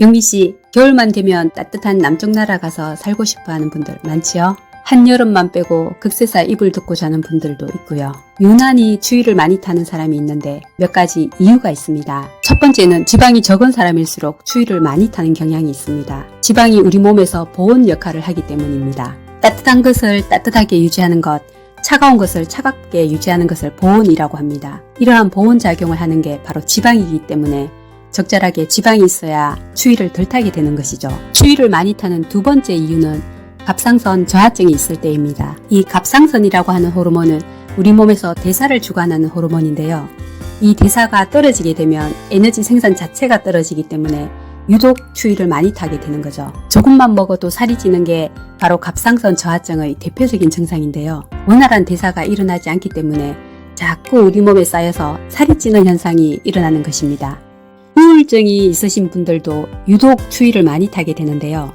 영미 씨, 겨울만 되면 따뜻한 남쪽 나라 가서 살고 싶어 하는 분들 많지요? 한여름만 빼고 극세사 이불 덮고 자는 분들도 있고요. 유난히 추위를 많이 타는 사람이 있는데 몇 가지 이유가 있습니다. 첫 번째는 지방이 적은 사람일수록 추위를 많이 타는 경향이 있습니다. 지방이 우리 몸에서 보온 역할을 하기 때문입니다. 따뜻한 것을 따뜻하게 유지하는 것, 차가운 것을 차갑게 유지하는 것을 보온이라고 합니다. 이러한 보온 작용을 하는 게 바로 지방이기 때문에 적절하게 지방이 있어야 추위를 덜 타게 되는 것이죠. 추위를 많이 타는 두 번째 이유는 갑상선 저하증이 있을 때입니다. 이 갑상선이라고 하는 호르몬은 우리 몸에서 대사를 주관하는 호르몬인데요. 이 대사가 떨어지게 되면 에너지 생산 자체가 떨어지기 때문에 유독 추위를 많이 타게 되는 거죠. 조금만 먹어도 살이 찌는 게 바로 갑상선 저하증의 대표적인 증상인데요. 원활한 대사가 일어나지 않기 때문에 자꾸 우리 몸에 쌓여서 살이 찌는 현상이 일어나는 것입니다. 우울증이 있으신 분들도 유독 추위를 많이 타게 되는데요.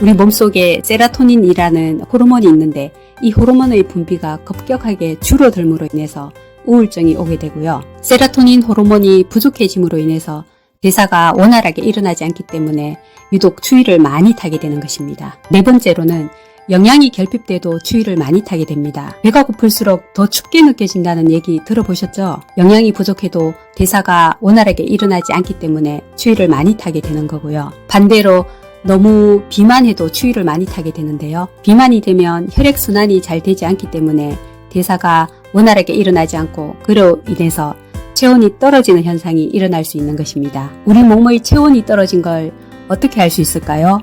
우리 몸속에 세라토닌이라는 호르몬이 있는데 이 호르몬의 분비가 급격하게 줄어들므로 인해서 우울증이 오게 되고요. 세라토닌 호르몬이 부족해짐으로 인해서 대사가 원활하게 일어나지 않기 때문에 유독 추위를 많이 타게 되는 것입니다. 네 번째로는 영양이 결핍돼도 추위를 많이 타게 됩니다. 배가 고플수록 더 춥게 느껴진다는 얘기 들어보셨죠? 영양이 부족해도 대사가 원활하게 일어나지 않기 때문에 추위를 많이 타게 되는 거고요. 반대로 너무 비만해도 추위를 많이 타게 되는데요. 비만이 되면 혈액순환이 잘 되지 않기 때문에 대사가 원활하게 일어나지 않고 그로 인해서 체온이 떨어지는 현상이 일어날 수 있는 것입니다. 우리 몸의 체온이 떨어진 걸 어떻게 알 수 있을까요?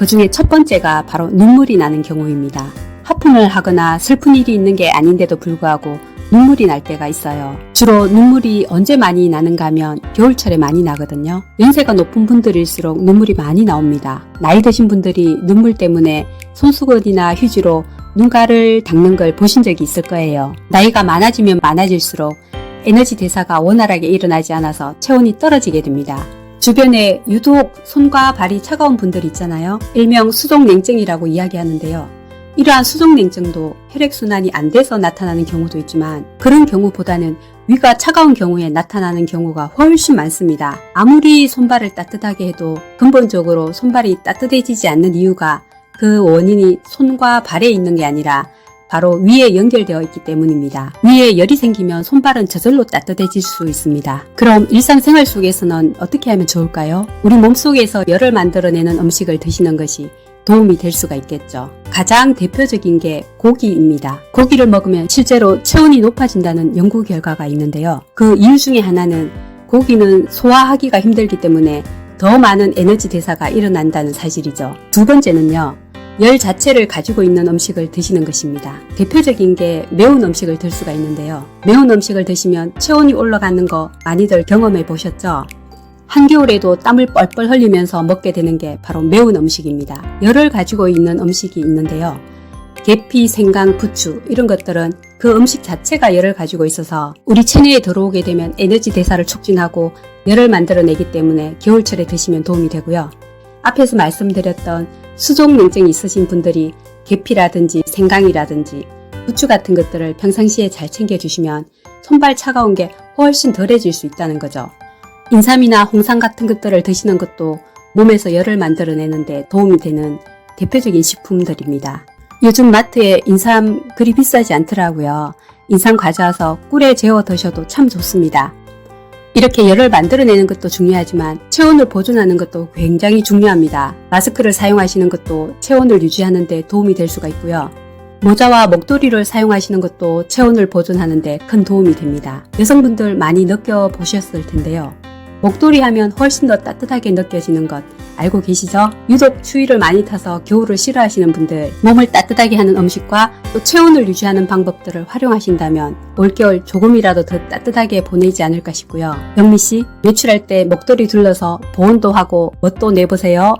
그 중에 첫 번째가 바로 눈물이 나는 경우입니다. 하품을 하거나 슬픈 일이 있는 게 아닌데도 불구하고 눈물이 날 때가 있어요. 주로 눈물이 언제 많이 나는가 하면 겨울철에 많이 나거든요. 연세가 높은 분들일수록 눈물이 많이 나옵니다. 나이 드신 분들이 눈물 때문에 손수건이나 휴지로 눈가를 닦는 걸 보신 적이 있을 거예요. 나이가 많아지면 많아질수록 에너지 대사가 원활하게 일어나지 않아서 체온이 떨어지게 됩니다. 주변에 유독 손과 발이 차가운 분들 있잖아요. 일명 수족냉증이라고 이야기하는데요. 이러한 수족냉증도 혈액순환이 안 돼서 나타나는 경우도 있지만 그런 경우보다는 위가 차가운 경우에 나타나는 경우가 훨씬 많습니다. 아무리 손발을 따뜻하게 해도 근본적으로 손발이 따뜻해지지 않는 이유가 그 원인이 손과 발에 있는 게 아니라 바로 위에 연결되어 있기 때문입니다. 위에 열이 생기면 손발은 저절로 따뜻해질 수 있습니다. 그럼 일상생활 속에서는 어떻게 하면 좋을까요? 우리 몸속에서 열을 만들어내는 음식을 드시는 것이 도움이 될 수가 있겠죠. 가장 대표적인 게 고기입니다. 고기를 먹으면 실제로 체온이 높아진다는 연구 결과가 있는데요. 그 이유 중에 하나는 고기는 소화하기가 힘들기 때문에 더 많은 에너지 대사가 일어난다는 사실이죠. 두 번째는요. 열 자체를 가지고 있는 음식을 드시는 것입니다. 대표적인 게 매운 음식을 들 수가 있는데요. 매운 음식을 드시면 체온이 올라가는 거 많이들 경험해 보셨죠? 한겨울에도 땀을 뻘뻘 흘리면서 먹게 되는 게 바로 매운 음식입니다. 열을 가지고 있는 음식이 있는데요. 계피, 생강, 부추 이런 것들은 그 음식 자체가 열을 가지고 있어서 우리 체내에 들어오게 되면 에너지 대사를 촉진하고 열을 만들어내기 때문에 겨울철에 드시면 도움이 되고요. 앞에서 말씀드렸던 수족 냉증이 있으신 분들이 계피라든지 생강이라든지 부추 같은 것들을 평상시에 잘 챙겨주시면 손발 차가운 게 훨씬 덜해질 수 있다는 거죠. 인삼이나 홍삼 같은 것들을 드시는 것도 몸에서 열을 만들어내는데 도움이 되는 대표적인 식품들입니다. 요즘 마트에 인삼 그리 비싸지 않더라고요. 인삼 가져와서 꿀에 재워 드셔도 참 좋습니다. 이렇게 열을 만들어내는 것도 중요하지만 체온을 보존하는 것도 굉장히 중요합니다. 마스크를 사용하시는 것도 체온을 유지하는 데 도움이 될 수가 있고요. 모자와 목도리를 사용하시는 것도 체온을 보존하는 데 큰 도움이 됩니다. 여성분들 많이 느껴보셨을 텐데요. 목도리 하면 훨씬 더 따뜻하게 느껴지는 것 알고 계시죠? 유독 추위를 많이 타서 겨울을 싫어하시는 분들 몸을 따뜻하게 하는 음식과 또 체온을 유지하는 방법들을 활용하신다면 올겨울 조금이라도 더 따뜻하게 보내지 않을까 싶고요. 영미 씨, 외출할 때 목도리 둘러서 보온도 하고 멋도 내보세요.